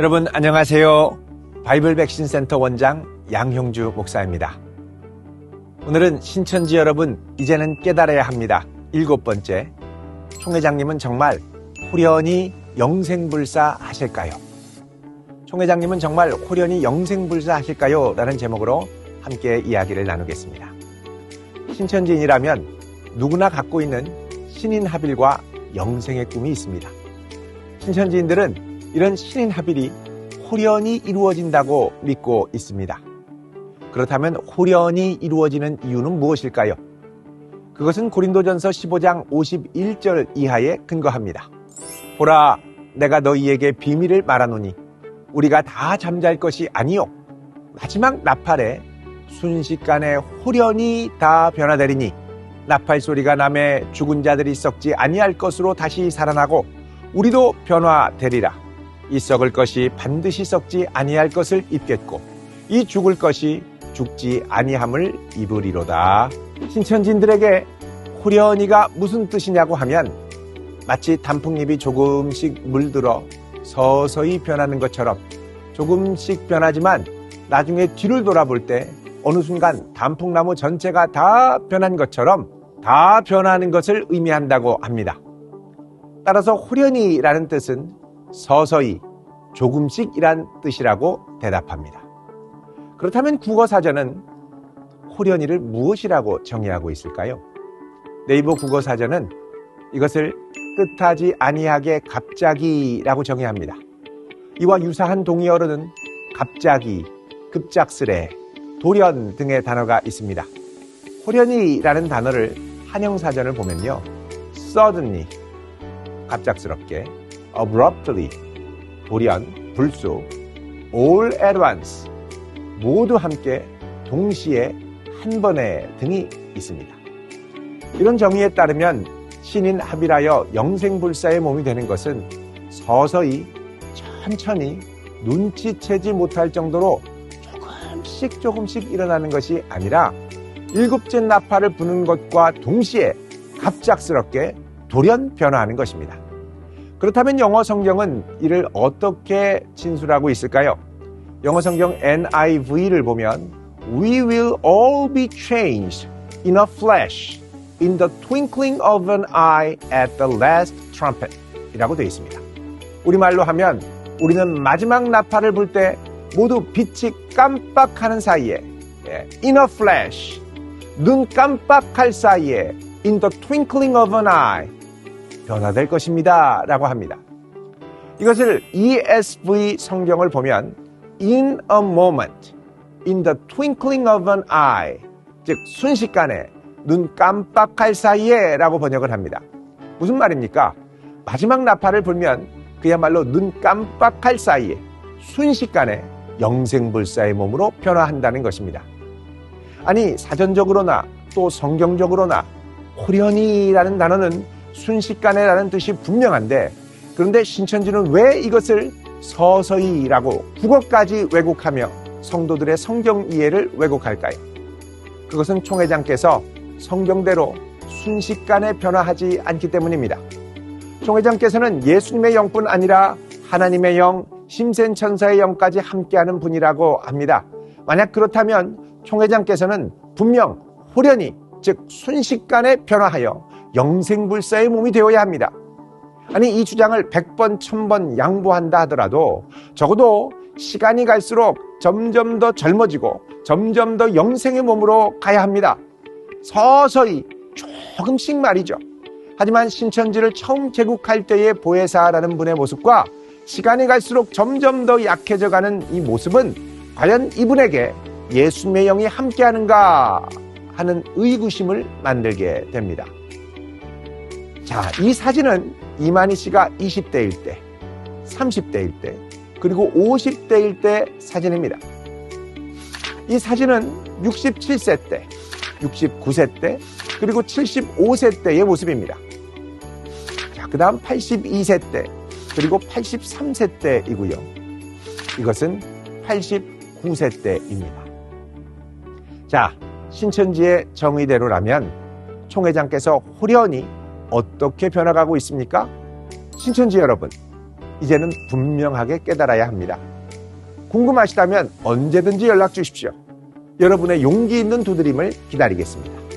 여러분 안녕하세요. 바이블 백신 센터 원장 양형주 목사입니다. 오늘은 신천지 여러분 이제는 깨달아야 합니다. 일곱 번째. 총회장님은 정말 호련히 영생불사 하실까요? 총회장님은 정말 호련히 영생불사 하실까요? 라는 제목으로 함께 이야기를 나누겠습니다. 신천지인이라면 누구나 갖고 있는 신인 합일과 영생의 꿈이 있습니다. 신천지인들은 이런 신인 합일이 호련히 이루어진다고 믿고 있습니다. 그렇다면 호련히 이루어지는 이유는 무엇일까요? 그것은 고린도전서 15장 51절 이하에 근거합니다. 보라, 내가 너희에게 비밀을 말하노니 우리가 다 잠잘 것이 아니요. 마지막 나팔에 순식간에 호련히 다 변화되리니 나팔 소리가 남에 죽은 자들이 썩지 아니할 것으로 다시 살아나고 우리도 변화되리라. 이 썩을 것이 반드시 썩지 아니할 것을 입겠고 이 죽을 것이 죽지 아니함을 입으리로다. 신천진들에게 호련히가 무슨 뜻이냐고 하면 마치 단풍잎이 조금씩 물들어 서서히 변하는 것처럼 조금씩 변하지만 나중에 뒤를 돌아볼 때 어느 순간 단풍나무 전체가 다 변한 것처럼 다 변하는 것을 의미한다고 합니다. 따라서 호련히라는 뜻은 서서히 조금씩이란 뜻이라고 대답합니다. 그렇다면 국어 사전은 호련히를 무엇이라고 정의하고 있을까요? 네이버 국어 사전은 이것을 뜻하지 아니하게 갑자기라고 정의합니다. 이와 유사한 동의어로는 갑자기, 급작스레, 돌연 등의 단어가 있습니다. 호련히라는 단어를 한영사전을 보면요. suddenly, 갑작스럽게, abruptly, 돌연, 불쑥, all at once, 모두 함께 동시에 한 번에 등이 있습니다. 이런 정의에 따르면 신인 합일하여 영생불사의 몸이 되는 것은 서서히 천천히 눈치채지 못할 정도로 조금씩 조금씩 일어나는 것이 아니라 일곱째 나팔을 부는 것과 동시에 갑작스럽게 돌연 변화하는 것입니다. 그렇다면 영어 성경은 이를 어떻게 진술하고 있을까요? 영어 성경 NIV를 보면 We will all be changed in a flash in the twinkling of an eye at the last trumpet 이라고 되어 있습니다. 우리말로 하면 우리는 마지막 나팔을 불 때 모두 빛이 깜빡하는 사이에 in a flash 눈 깜빡할 사이에 in the twinkling of an eye 변화될 것입니다 라고 합니다. 이것을 ESV 성경을 보면 in a moment, in the twinkling of an eye 즉 순식간에 눈 깜빡할 사이에 라고 번역을 합니다. 무슨 말입니까? 마지막 나팔을 불면 그야말로 눈 깜빡할 사이에 순식간에 영생불사의 몸으로 변화한다는 것입니다. 아니 사전적으로나 또 성경적으로나 호련히라는 단어는 순식간에라는 뜻이 분명한데 그런데 신천지는 왜 이것을 서서히라고 국어까지 왜곡하며 성도들의 성경 이해를 왜곡할까요? 그것은 총회장께서 성경대로 순식간에 변화하지 않기 때문입니다. 총회장께서는 예수님의 영뿐 아니라 하나님의 영, 심센 천사의 영까지 함께하는 분이라고 합니다. 만약 그렇다면 총회장께서는 분명 호련히 즉 순식간에 변화하여 영생불사의 몸이 되어야 합니다. 아니 이 주장을 100번, 1000번 양보한다 하더라도 적어도 시간이 갈수록 점점 더 젊어지고 점점 더 영생의 몸으로 가야 합니다. 서서히 조금씩 말이죠. 하지만 신천지를 처음 개국할 때의 보혜사라는 분의 모습과 시간이 갈수록 점점 더 약해져가는 이 모습은 과연 이분에게 예수님의 영이 함께하는가 하는 의구심을 만들게 됩니다. 자, 이 사진은 이만희 씨가 20대일 때, 30대일 때, 그리고 50대일 때 사진입니다. 이 사진은 67세 때, 69세 때, 그리고 75세 때의 모습입니다. 자, 그 다음 82세 때, 그리고 83세 때이고요. 이것은 89세 때입니다. 자, 신천지의 정의대로라면 총회장께서 호련히 어떻게 변화가고 있습니까? 신천지 여러분, 이제는 분명하게 깨달아야 합니다. 궁금하시다면 언제든지 연락 주십시오. 여러분의 용기 있는 두드림을 기다리겠습니다.